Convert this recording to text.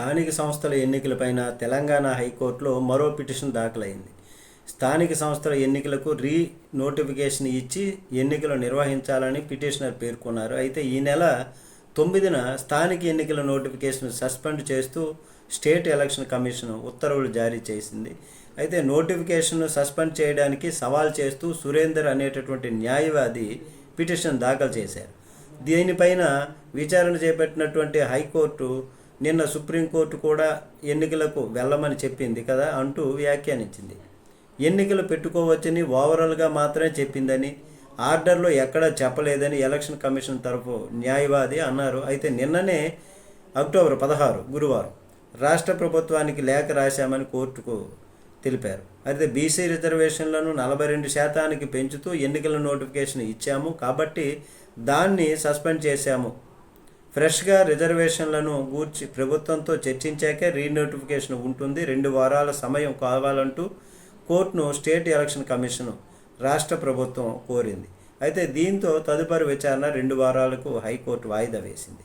స్థానిక సంస్థల ఎన్నికలపైన తెలంగాణ హైకోర్టులో మరో పిటిషన్ దాఖలైంది. స్థానిక సంస్థల ఎన్నికలకు రీ నోటిఫికేషన్ ఇచ్చి ఎన్నికలు నిర్వహించాలని పిటిషనర్ పేర్కొన్నారు. అయితే ఈ నెల తొమ్మిదిన స్థానిక ఎన్నికల నోటిఫికేషన్ సస్పెండ్ చేస్తూ స్టేట్ ఎలక్షన్ కమిషన్ ఉత్తర్వులు జారీ చేసింది. అయితే నోటిఫికేషన్ సస్పెండ్ చేయడానికి సవాల్ చేస్తూ సురేందర్ అనేటటువంటి న్యాయవాది పిటిషన్ దాఖలు చేశారు. దీనిపైన విచారణ చేపట్టినటువంటి హైకోర్టు నిన్న సుప్రీంకోర్టు కూడా ఎన్నికలకు వెళ్ళమని చెప్పింది కదా అంటూ వ్యాఖ్యానించింది. ఎన్నికలు పెట్టుకోవచ్చని ఓవరాల్గా మాత్రమే చెప్పిందని ఆర్డర్లో ఎక్కడా చెప్పలేదని ఎలక్షన్ కమిషన్ తరఫు న్యాయవాది అన్నారు. అయితే నిన్ననే అక్టోబర్ పదహారు గురువారం రాష్ట్ర ప్రభుత్వానికి లేఖ రాశామని కోర్టుకు తెలిపారు. అయితే బీసీ రిజర్వేషన్లను నలభై రెండు శాతానికి పెంచుతూ ఎన్నికల నోటిఫికేషన్ ఇచ్చాము కాబట్టి దాన్ని సస్పెండ్ చేశాము ఫ్రెష్గా రిజర్వేషన్లను గూర్చి ప్రభుత్వంతో చర్చించాకే రీనోటిఫికేషన్ ఉంటుంది. రెండు వారాల సమయం కావాలంటూ కోర్టును స్టేట్ ఎలక్షన్ కమిషన్ రాష్ట్ర ప్రభుత్వం కోరింది. అయితే దీంతో తదుపరి విచారణ రెండు వారాలకు హైకోర్టు వాయిదా వేసింది.